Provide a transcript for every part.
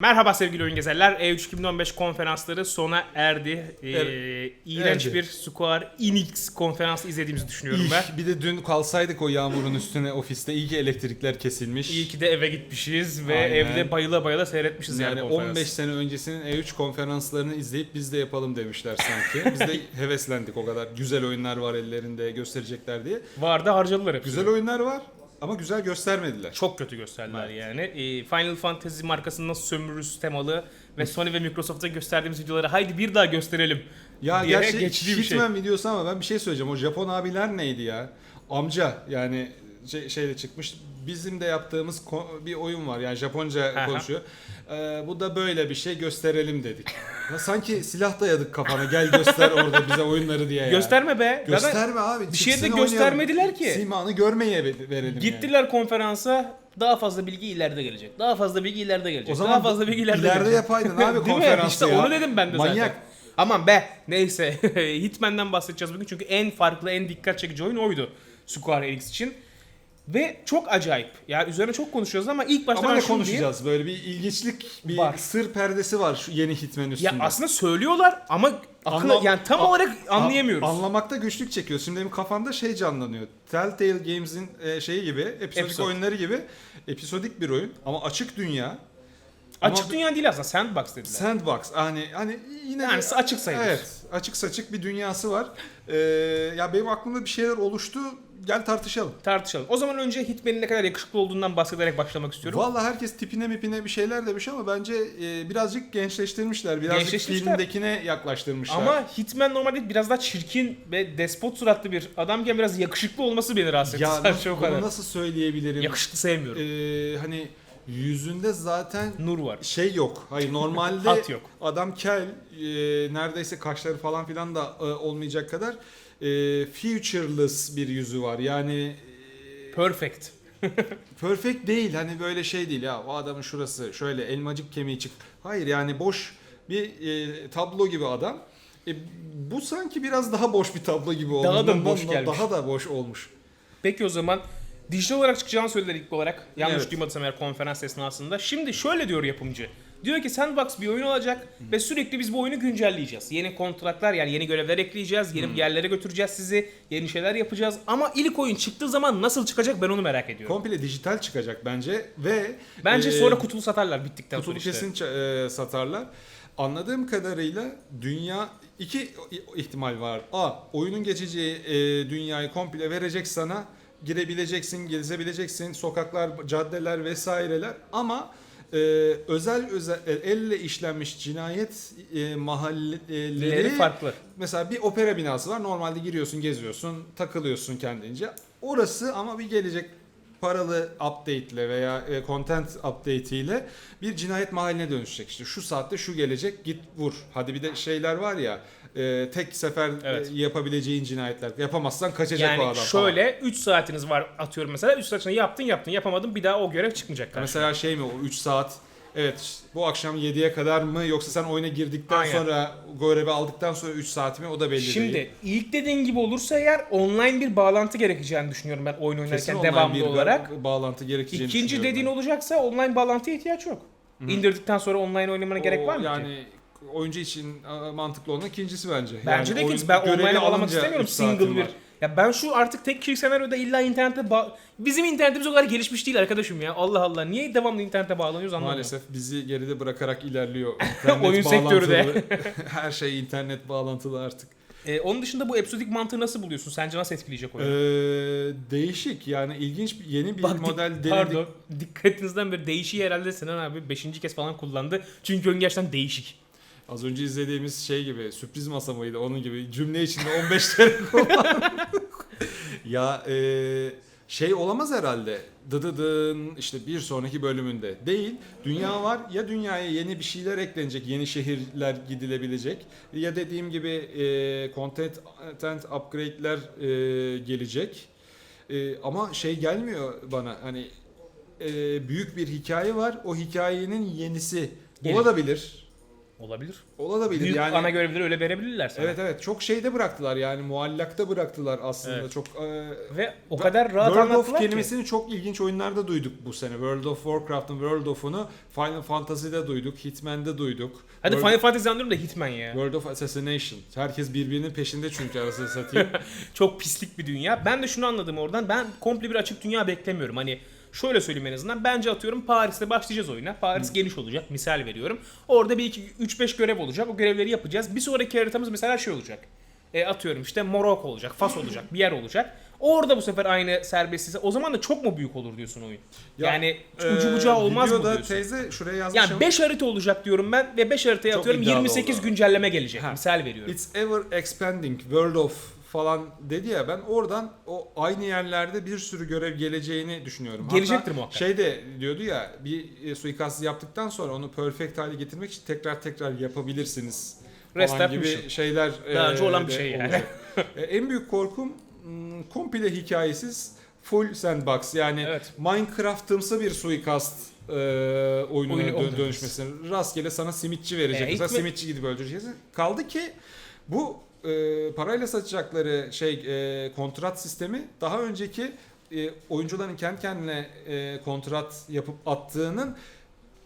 Merhaba sevgili oyun gezerler. E3 2015 konferansları sona erdi. Ee, iğrenç erdi. bir Square Enix konferansı izlediğimizi düşünüyorum ben. İh, bir de dün kalsaydık o yağmurun üstüne ofiste iyi ki elektrikler kesilmiş. İyi ki de eve gitmişiz ve Aynen. evde bayıla bayıla seyretmişiz yani, yani konferansı. 15 sene öncesinin E3 konferanslarını izleyip biz de yapalım demişler sanki. Biz de heveslendik o kadar. Güzel oyunlar var ellerinde gösterecekler diye. Vardı harcadılar hepsini. Güzel oyunlar var ama güzel göstermediler. Çok kötü gösterdiler yani. Ee, Final Fantasy markasını nasıl sömürürüz temalı ve Sony ve Microsoft'a gösterdiğimiz videoları haydi bir daha gösterelim Ya gerçi şey. Hitman videosu ama ben bir şey söyleyeceğim. O Japon abiler neydi ya? Amca yani şey, şeyle çıkmış. Bizim de yaptığımız ko- bir oyun var. Yani Japonca konuşuyor. Ee, bu da böyle bir şey gösterelim dedik. Ya sanki silah dayadık kafana. Gel göster orada bize oyunları diye ya. Gösterme be. Gösterme abi. bir şey de çıksın oynayalım. göstermediler ki. Simanı görmeye ve- verelim Gittiler konferansa daha fazla bilgi ileride gelecek. Daha fazla bilgi ileride gelecek. O zaman daha fazla bilgi ileride, ileride gelecek. yapaydın abi konferansı İşte ya. onu dedim ben de Manyak. zaten. Aman be neyse Hitman'den bahsedeceğiz bugün çünkü en farklı en dikkat çekici oyun oydu Square Enix için. Ve çok acayip. Ya üzerine çok konuşuyoruz ama ilk başta Ama ben ne şunu diyeyim. konuşacağız? Böyle bir ilginçlik, bir Var. sır perdesi var şu yeni üstünde. Ya aslında söylüyorlar ama akıl Anlam- yani tam a- olarak anlayamıyoruz. An- anlamakta güçlük çekiyor. Şimdi benim kafamda şey canlanıyor. Telltale Games'in e, şeyi gibi, episodik Episode. oyunları gibi episodik bir oyun ama açık dünya. Açık ama- dünya değil aslında sandbox dediler. Sandbox. Hani hani yine Yani açık sayılır. Evet, açık saçık bir dünyası var. Ee, ya benim aklımda bir şeyler oluştu. Gel tartışalım. Tartışalım. O zaman önce Hitman'in ne kadar yakışıklı olduğundan bahsederek başlamak istiyorum. Vallahi herkes tipine mipine bir şeyler demiş ama bence e, birazcık gençleştirmişler. Birazcık Gençleştirmişler. filmdekine yaklaştırmışlar. Ama Hitman normalde biraz daha çirkin ve despot suratlı bir adamken biraz yakışıklı olması beni rahatsız etti. ya nasıl, o kadar. nasıl söyleyebilirim? Yakışıklı sevmiyorum. Ee, hani yüzünde zaten Nur var. şey yok. Hayır normalde Hat yok. adam kel, e, neredeyse kaşları falan filan da e, olmayacak kadar e, futureless bir yüzü var. Yani e, Perfect. perfect değil. Hani böyle şey değil ya. O adamın şurası şöyle elmacık kemiği çık. Hayır yani boş bir e, tablo gibi adam. E, bu sanki biraz daha boş bir tablo gibi olmuş. Daha da boş gelmiş. Daha da boş olmuş. Peki o zaman dijital olarak çıkacağını söylediler ilk olarak. Yanlış Evet. duymadıysam eğer konferans esnasında. Şimdi şöyle diyor yapımcı. Diyor ki Sandbox bir oyun olacak ve sürekli biz bu oyunu güncelleyeceğiz. Yeni kontratlar yani yeni görevler ekleyeceğiz, yeni yerlere götüreceğiz sizi, yeni şeyler yapacağız. Ama ilk oyun çıktığı zaman nasıl çıkacak ben onu merak ediyorum. Komple dijital çıkacak bence ve Bence e, sonra kutulu satarlar bittikten Kutulu sonra işte. kesin ça- e, satarlar. Anladığım kadarıyla dünya iki ihtimal var. A. Oyunun geçeceği e, dünyayı komple verecek sana. Girebileceksin, gezebileceksin. Sokaklar, caddeler vesaireler. Ama e, özel özel e, elle işlenmiş cinayet e, mahalleleri Leri farklı. Mesela bir opera binası var. Normalde giriyorsun, geziyorsun, takılıyorsun kendince. Orası ama bir gelecek paralı update ile veya e, content update ile bir cinayet mahalline dönüşecek. İşte şu saatte şu gelecek git vur. Hadi bir de şeyler var ya e, tek sefer e, Evet. yapabileceğin cinayetler. Yapamazsan kaçacak o Yani adam falan. şöyle 3 saatiniz var atıyorum mesela. 3 saatini yaptın yaptın yapamadın bir daha o görev çıkmayacak. karşına. Mesela şey mi o 3 saat Evet bu akşam 7'ye kadar mı yoksa sen oyuna girdikten Aynen. sonra görevi aldıktan sonra 3 saat mi o da belli Şimdi değil. ilk dediğin gibi olursa eğer online bir bağlantı gerekeceğini düşünüyorum ben oyun Kesin oynarken online devamlı bir olarak. bağlantı gerekeceğini İkinci dediğin ben. olacaksa online bağlantıya ihtiyaç yok. İndirdikten sonra online oynamana gerek O var mı yani ki? oyuncu için mantıklı olan ikincisi bence. Bence Yani de oyun ikincisi. Ben online bağlamak istemiyorum single bir. var. Ya ben şu artık tek kişilik senaryoda illa internete ba- Bizim internetimiz o kadar gelişmiş değil arkadaşım ya. Allah Allah. Niye devamlı internete bağlanıyoruz anlamadım. Maalesef bizi geride bırakarak ilerliyor. İnternet Oyun sektörü de. bağlantılı. Her şey internet bağlantılı artık. Ee, onun dışında bu episodik mantığı nasıl buluyorsun? Sence nasıl etkileyecek Ee, oyunu? değişik yani ilginç bir yeni bir Bak, dik- model denedik. Pardon. Dikkatinizden beri değişiği herhalde Sinan abi 5. kez falan kullandı. Çünkü oyun gerçekten değişik. Az önce izlediğimiz şey gibi sürpriz masa mıydı onun gibi cümle içinde 15 kere kullandık. ya e, şey olamaz herhalde. Dıdıdın işte bir sonraki bölümünde değil. Dünya var ya dünyaya yeni bir şeyler eklenecek, yeni şehirler gidilebilecek ya dediğim gibi e, content, content upgrade'ler e, gelecek. E, ama şey gelmiyor bana hani e, büyük bir hikaye var. O hikayenin yenisi Gelecek. olabilir. Olabilir. Olabilir Büyük yani. ana görevleri öyle verebilirler sana. Evet evet çok şeyde bıraktılar yani muallakta bıraktılar aslında Evet. çok e, Ve o kadar rahat World of anlattılar ki. kelimesini çok ilginç oyunlarda duyduk bu sene. World of Warcraft'ın World of'unu Final Fantasy'de duyduk, Hitman'de duyduk. Hadi World, Final Fantasy anlıyorum da Hitman ya. World of Assassination. Herkes birbirinin peşinde çünkü arasını satayım. Çok pislik bir dünya. Ben de şunu anladım oradan. Ben komple bir açık dünya beklemiyorum. Hani şöyle söyleyeyim en azından. Bence atıyorum Paris'te başlayacağız oyuna. Paris geniş olacak. Misal veriyorum. Orada bir iki 3-5 görev olacak. O görevleri yapacağız. Bir sonraki haritamız mesela şey olacak. E, atıyorum işte Morocco olacak, Fas olacak, bir yer olacak. Orada bu sefer aynı serbestliyse o zaman da çok mu büyük olur diyorsun oyun? Ya, yani ucu bucağı olmaz mı diyorsun? teyze şuraya yazmışım. Yani 5 harita olacak diyorum ben ve 5 haritaya Çok atıyorum iddialı 28 oldu. güncelleme gelecek. Ha. Misal veriyorum. It's ever expanding World of falan dedi ya ben oradan o aynı yerlerde bir sürü görev geleceğini düşünüyorum. Gelecektir Hatta muhakkak. Şey de diyordu ya bir e, suikastı yaptıktan sonra onu perfect hale getirmek için tekrar tekrar yapabilirsiniz. Restart gibi şeyler Daha önce e, olan bir şey yani. E, en büyük korkum hmm, komple hikayesiz full sandbox yani Evet. Minecraft'ımsı bir suikast e, oyununa Oyunu dö- oldu. dönüşmesini rastgele sana simitçi verecek. E, Mesela mi- simitçi gidip öldüreceksin. Kaldı ki bu e, parayla satacakları şey e, kontrat sistemi daha önceki e, oyuncuların kendi kendine e, kontrat yapıp attığının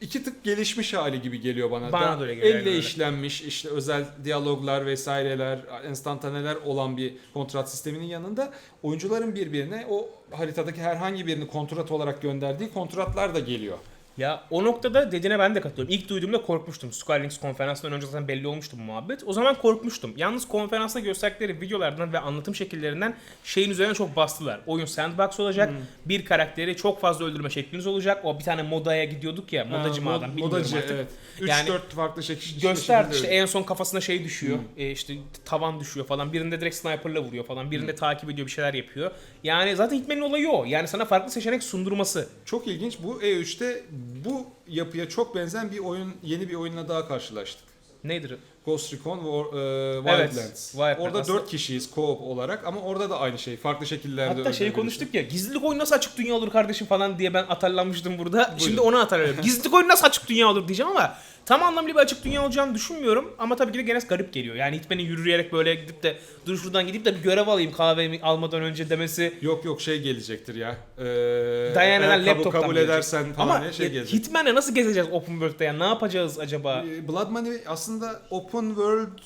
iki tık gelişmiş hali gibi geliyor bana. Bana Da- öyle geliyor, Elle öyle. işlenmiş işte özel diyaloglar vesaireler, enstantaneler olan bir kontrat sisteminin yanında oyuncuların birbirine o haritadaki herhangi birini kontrat olarak gönderdiği kontratlar da geliyor. Ya o noktada dediğine ben de katılıyorum. İlk duyduğumda korkmuştum. Enix konferansından önce zaten belli olmuştu bu muhabbet. O zaman korkmuştum. Yalnız konferansta gösterdikleri videolardan ve anlatım şekillerinden şeyin üzerine çok bastılar. Oyun sandbox olacak. Hmm. Bir karakteri çok fazla öldürme şekliniz olacak. O bir tane modaya gidiyorduk ya. Modacı Ha, mı mod- modacı, artık. evet. 3-4 Yani farklı şekil Gösterdi işte en son kafasına şey düşüyor. Hmm. E, işte tavan düşüyor falan. Birinde direkt sniper'la vuruyor falan. Birinde takip ediyor bir şeyler yapıyor. Yani zaten Hitman'in olayı o. Yani sana farklı seçenek sundurması. Çok ilginç. Bu E3'te bu yapıya çok benzeyen bir oyun, yeni bir oyunla daha karşılaştık. Nedir? Ghost Recon War, e, Evet, Wildlands. Wildlands. Orada Aslında- 4 kişiyiz co-op olarak ama orada da aynı şey. Farklı şekillerde Hatta şeyi konuştuk ya gizlilik oyunu nasıl açık dünya olur kardeşim falan diye ben atarlanmıştım burada. Şimdi Buyurun. onu atarlıyorum. gizlilik oyunu nasıl açık dünya olur diyeceğim ama tam anlamlı bir açık dünya olacağını düşünmüyorum. Ama tabii ki de gene garip geliyor. Yani Hitman'in yürüyerek böyle gidip de dur şuradan gidip de bir görev alayım kahvemi almadan önce demesi. Yok yok şey gelecektir ya. Ee, Dayana'dan laptoptan kabul gelecek. edersen falan Ama şey gelecek. Hitman'le nasıl gezeceğiz open world'da ya? Ne yapacağız acaba? Ee, Blood Money aslında open world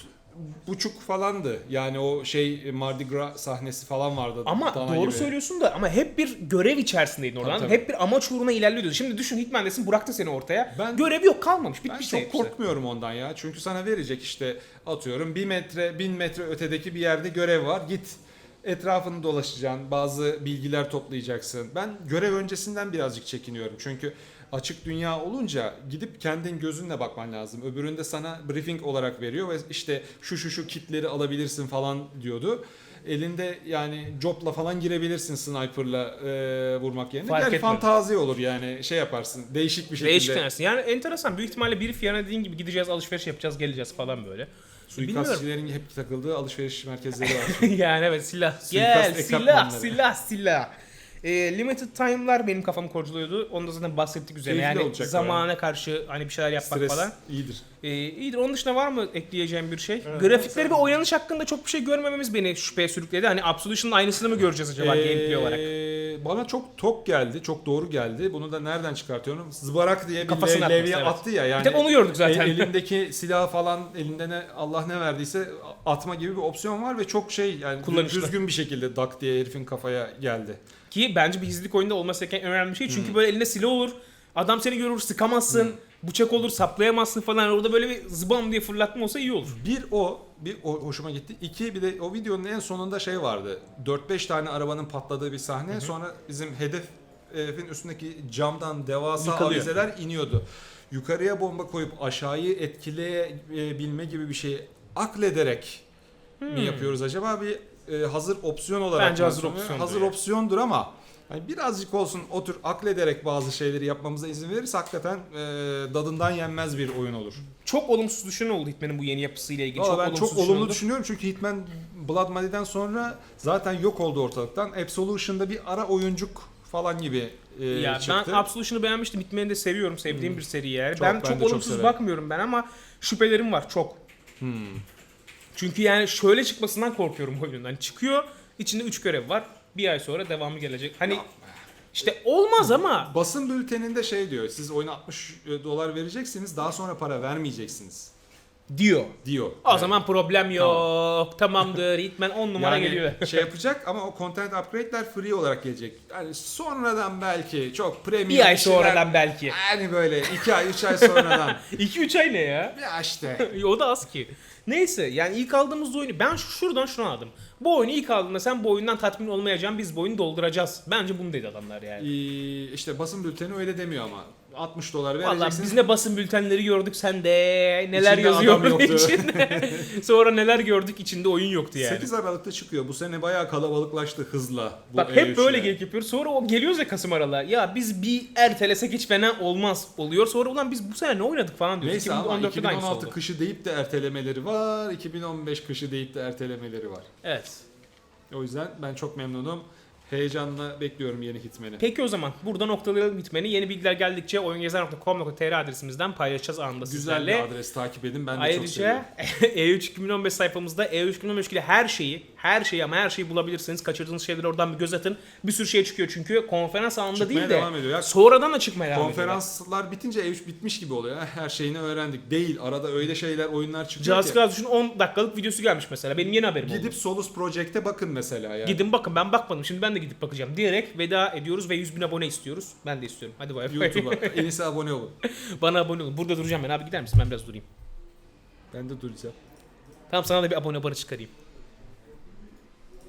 buçuk falandı. Yani o şey Mardi Gras sahnesi falan vardı. Ama doğru gibi. söylüyorsun da ama hep bir görev içerisindeydin oradan. tabii. Hep bir amaç uğruna ilerliyordu. Şimdi düşün Hitman'desin bıraktı seni ortaya. Ben- Görev yok kalmamış. Ben Bitmiş çok hepsi. korkmuyorum ondan ya. Çünkü sana verecek işte atıyorum bir metre, bin metre ötedeki bir yerde görev var. Git etrafını dolaşacaksın. Bazı bilgiler toplayacaksın. Ben görev öncesinden birazcık çekiniyorum. Çünkü açık dünya olunca gidip kendin gözünle bakman lazım. Öbüründe sana briefing olarak veriyor ve işte şu şu şu kitleri alabilirsin falan diyordu. Elinde yani jobla falan girebilirsin sniper'la e, vurmak yerine. Fark yani etmez. fantazi olur yani şey yaparsın. Değişik bir şekilde. Değişik denersin. Yani enteresan. Büyük ihtimalle bir fiyana dediğin gibi gideceğiz, alışveriş yapacağız, geleceğiz falan böyle. Suikastçilerin hep takıldığı alışveriş merkezleri var. yani evet silah. Gel silah, silah, silah. E, limited time'lar benim kafamı kurcalıyordu. Onu da zaten bahsettik üzerine. Keyifli Yani olacak zamana karşı hani bir şeyler yapmak Stres falan. iyidir. E, iyidir. Onun dışında var mı ekleyeceğim bir şey? Grafikleri ve oynanış hakkında çok bir şey görmememiz beni şüpheye sürükledi. Hani Absolution'ın aynısını mı göreceğiz acaba Ee, gameplay olarak? Bana çok tok geldi, çok doğru geldi. Bunu da nereden çıkartıyorum? Zıbarak diye bir Kafasına le- levye evet. attı ya. Yani Bir tek onu gördük zaten. el- elindeki silah falan elinde ne Allah ne verdiyse atma gibi bir opsiyon var ve çok şey yani Kullanışlı. düzgün bir şekilde dak diye herifin kafaya geldi. Ki bence bir gizlilik oyunda olması gereken en önemli şey. Çünkü böyle elinde silah olur. Adam seni görür sıkamazsın. Bıçak olur saplayamazsın falan. Orada böyle bir zıbam diye fırlatma olsa iyi olur. Bir o, bir o hoşuma gitti. İki bir de o videonun en sonunda şey vardı. 4-5 tane arabanın patladığı bir sahne. Sonra bizim hedef hedefin üstündeki camdan devasa Yıkılıyor. avizeler iniyordu. Yukarıya bomba koyup aşağıyı etkileyebilme gibi bir şey aklederek mi yapıyoruz acaba? Bir e, hazır opsiyon olarak Hmm. Bence hazır opsiyondur Hazır opsiyondur ama hani birazcık olsun o tür aklederek bazı şeyleri yapmamıza izin verirse hakikaten e, dadından yenmez bir oyun olur. Çok olumsuz düşünen oldu Hitman'in bu yeni yapısıyla ilgili. Çok ben olumsuz çok olumlu düşünüyorum çünkü Hitman Blood Money'den sonra zaten yok oldu ortalıktan. Absolution'da bir ara oyuncuk falan gibi e, ya çıktı. ben Absolution'ı beğenmiştim. Hitman'i de seviyorum. Sevdiğim bir seri yani. Çok, ben ben çok çok olumsuz severim. bakmıyorum ben ama şüphelerim var çok. Hmm. Çünkü yani şöyle çıkmasından korkuyorum oyunun. Hani çıkıyor, içinde 3 görev var. Bir ay sonra devamı gelecek. Hani işte olmaz ama Basın bülteninde şey diyor. Siz oyuna 60 dolar vereceksiniz. Daha sonra para vermeyeceksiniz diyor. diyor. O Evet. zaman problem yok. Tamamdır. Hitman 10 numara yani geliyor. şey yapacak ama o content upgrade'ler free olarak gelecek. Yani sonradan belki çok premium Bir ay şeyler- sonradan belki. Yani böyle 2 ay 3 ay sonradan. 2-3 ay ne ya? ya işte. o da az ki. Neyse yani ilk aldığımız oyunu ben şu- şuradan şunu aldım. Bu oyunu ilk aldığında sen bu oyundan tatmin olmayacaksın biz bu oyunu dolduracağız. Bence bunu dedi adamlar yani. Ee, işte basın bülteni öyle demiyor ama. 60 dolar Valla vereceksiniz. biz ne basın bültenleri gördük sen de neler İçinde yazıyor adam yoktu. içinde. Sonra neler gördük içinde oyun yoktu yani. 8 Aralık'ta çıkıyor. Bu sene bayağı kalabalıklaştı hızla. Bu Bak hep E3'ler. böyle geyik yapıyoruz. Sonra o geliyoruz ya Kasım aralığa. Ya biz bir ertelesek hiç fena olmaz oluyor. Sonra ulan biz bu sene ne oynadık falan diyoruz. Neyse ama 2014'te de aynısı 2016 oldu. kışı deyip de ertelemeleri var. 2015 kışı deyip de ertelemeleri var. Evet. O yüzden ben çok memnunum. Heyecanla bekliyorum yeni Hitman'i. Peki o zaman burada noktalayalım bitmeni. Yeni bilgiler geldikçe oyungezer.com.tr adresimizden paylaşacağız anında Güzel sizlerle. bir adres takip edin. Ben de çok seviyorum. Ayrıca E3 2015 sayfamızda E3 2015 ile her şeyi, her şeyi ama her şeyi bulabilirsiniz. Kaçırdığınız şeyleri oradan bir göz atın. Bir sürü şey çıkıyor çünkü konferans anında Çıkmaya değil de devam ediyor. Ya, sonradan da çıkmaya devam ediyor. Konferanslar bitince E3 bitmiş gibi oluyor. Her şeyini öğrendik. Değil. Arada öyle şeyler, oyunlar çıkıyor Cihaz ki. Düşün 10 dakikalık videosu gelmiş mesela. Benim yeni haberim Gidip oldu. Solus Project'e bakın mesela ya. Gidin bakın ben bakmadım. Şimdi ben de gidip bakacağım. Diyerek veda ediyoruz ve 100 bin abone istiyoruz. Ben de istiyorum. Hadi bay bay. YouTube'a. en iyisi abone olun. Bana abone olun. Burada duracağım ben. Abi gider misin? Ben biraz durayım. Ben de duracağım. Tamam sana da bir abone barı çıkarayım.